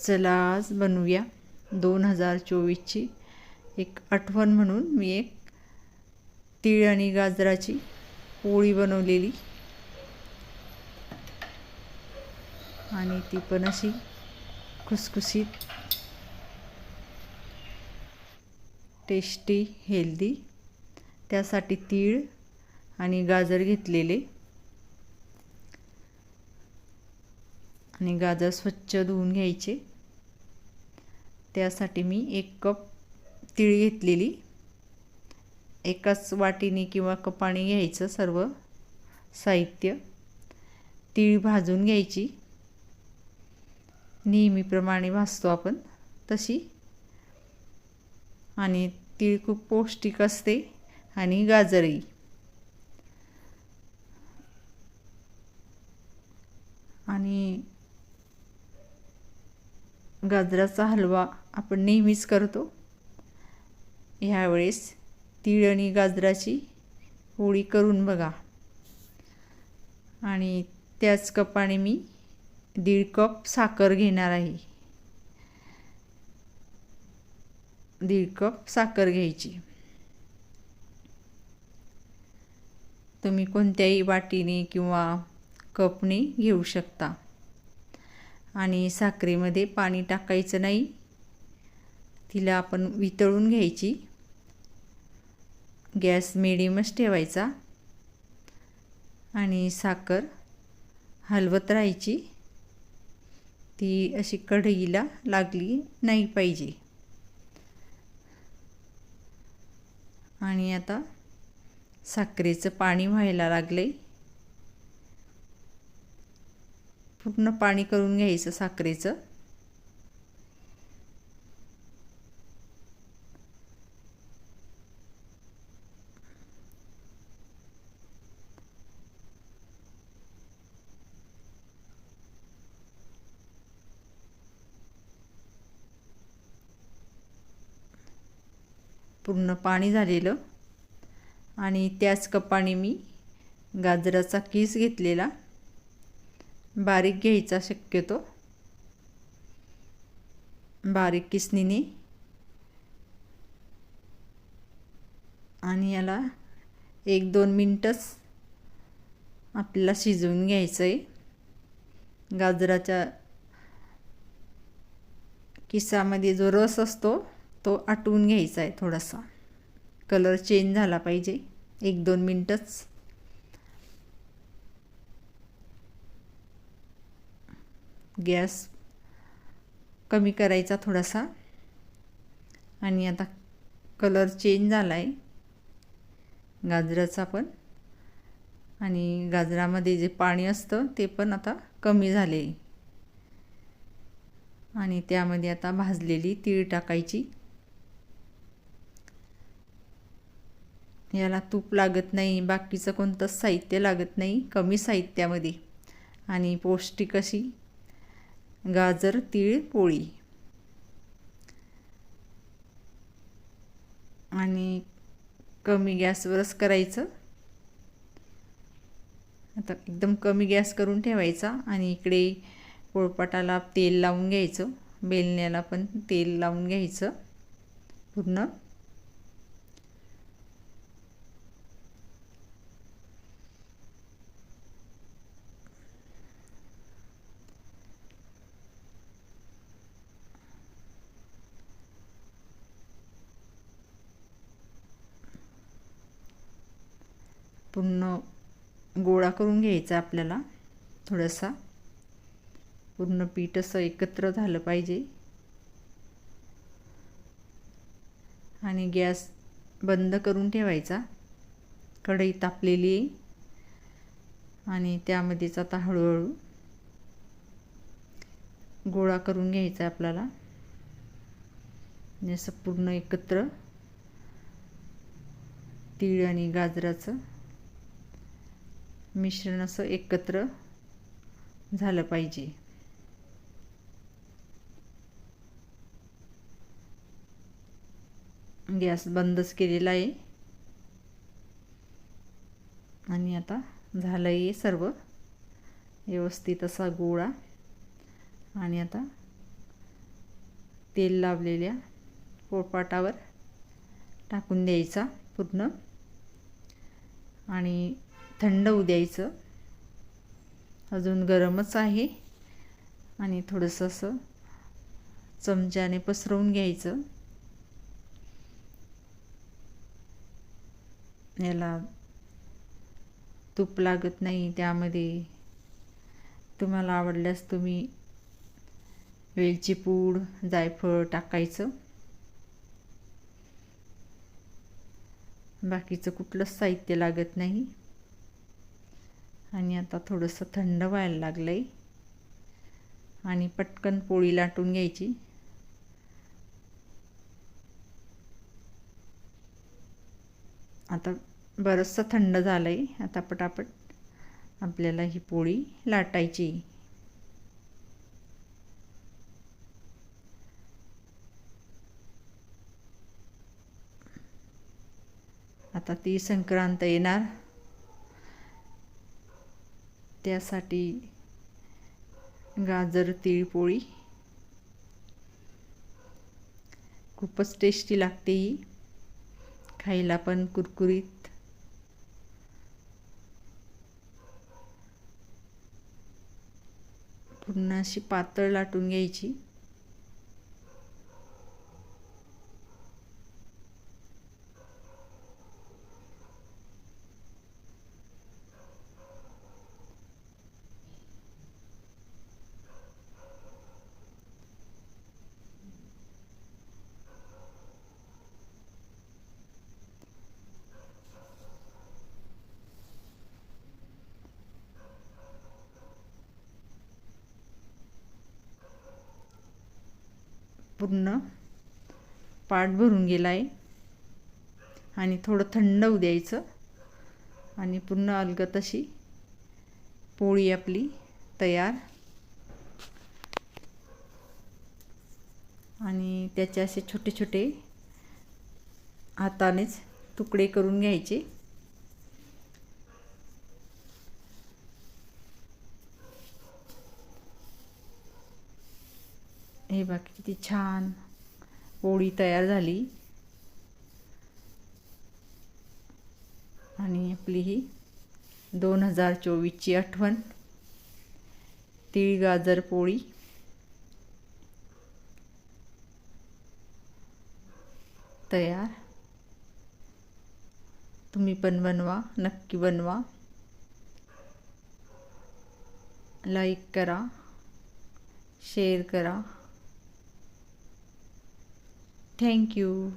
चला आज बनवूया दोन हजार चोवीसची एक आठवण म्हणून मी एक तीळ आणि गाजराची पोळी बनवलेली. आणि ती पण अशी खुसखुशीत टेस्टी हेल्दी त्यासाठी तीळ आणि गाजर घेतलेले. आणि गाजर स्वच्छ धुवून घ्यायचे. त्यासाठी मी एक कप तीळ घेतलेली. एकाच वाटीने किंवा कपाने घ्यायचं सर्व साहित्य. तीळ भाजून घ्यायची. नेहमीप्रमाणे भाजतो आपण तशी. आणि तीळ खूप पौष्टिक असते आणि गाजरही आणि गाजराचा हलवा आपण नेहमीच करतो. ह्यावेळेस तीळ आणि गाजराची पोळी करून बघा. आणि त्याच कपाने मी दीड कप साखर घेणार आहे. दीड कप साखर घ्यायची. तुम्ही कोणत्याही वाटीने किंवा कपने घेऊ शकता. आणि साखरेमध्ये पाणी टाकायचं नाही. तिला आपण वितळून घ्यायची. गॅस मिडियमच ठेवायचा. आणि साखर हलवत राहायची. ती अशी कढईला लागली नाही पाहिजे. आणि आता साखरेचं पाणी व्हायला लागलं आहे पूर्ण पाणी करून घ्यायचं साखरेचं. पूर्ण पाणी झालेलं. आणि त्याच कपाने मी गाजराचा किस घेतलेला. बारीक घ्यायचा शक्यतो. बारीक किसनीने आणि याला एक दोन मिनटंच आपल्याला शिजवून घ्यायचं आहे गाजराच्या किसामध्ये जो रस असतो तो आटवून घ्यायचा आहे थोडासा. कलर चेंज झाला पाहिजे. एक दोन मिनटंच. गॅस कमी करायचा थोडासा. आणि आता कलर चेंज झाला आहे गाजराचा पण. आणि गाजरामध्ये जे पाणी असतं ते पण आता कमी झाले. आणि त्यामध्ये आता भाजलेली तीळ टाकायची. याला तूप लागत नाही बाकीचं कोणतंच साहित्य लागत नाही कमी साहित्यामध्ये. आणि पौष्टिक अशी गाजर तीळ पोळी. आणि कमी गॅसवरच करायचं. आता एकदम कमी गॅस करून ठेवायचा आणि इकडे पोळपाटाला तेल लावून घ्यायचं. बेलण्याला पण तेल लावून घ्यायचं. पूर्ण. पूर्ण गोळा करून घ्यायचा आपल्याला. थोडासा. पूर्ण पीठ असं एकत्र झालं पाहिजे. आणि गॅस बंद करून ठेवायचा. कढई तापलेली आहे. आणि त्यामध्येच आता हळूहळू गोळा करून घ्यायचा आपल्याला. जसं असं पूर्ण एकत्र तीळ आणि गाजराचं मिश्रण असं एकत्र झालं पाहिजे. गॅस बंदच केलेला आहे. आणि आता झालं आहे सर्व. व्यवस्थित असा गोळा. आणि आता तेल लावलेल्या पोळपाटावर टाकून द्यायचा पूर्ण. आणि थंड होऊ द्यायचं. अजून गरमच आहे. आणि थोडंसं असं चमच्याने पसरवून घ्यायचं. याला तूप लागत नाही त्यामध्ये तुम्हाला आवडल्यास तुम्ही वेलची पूड जायफळ टाकायचं. बाकीचं कुठलंच साहित्य लागत नाही. आणि आता थोडंसं थंड व्हायला लागलं आहे आणि पटकन पोळी लाटून घ्यायची. आता बरंचसं थंड झालं आहे आता पटापट आपल्याला ही पोळी लाटायची. आता ती संक्रांत येणार. त्यासाठी गाजर तिळपोळी. खूपच टेस्टी लागते ही. खायला पण कुरकुरीत. पूर्ण अशी पातळ लाटून घ्यायची. पूर्ण पाट भरून गेला आहे आणि थोडं थंड होऊ द्यायचं. आणि पूर्ण अलगत अशी पोळी आपली तयार. आणि त्याचे असे छोटे छोटे हातानेच तुकडे करून घ्यायचे. हे बघ किती छान. पोळी तयार झाली. आणि आपली ही दोन हजार चोवीसची आठवण. तीळ गाजर पोळी. तयार. तुम्ही पण बनवा नक्की बनवा. लाईक करा शेअर करा. Thank you.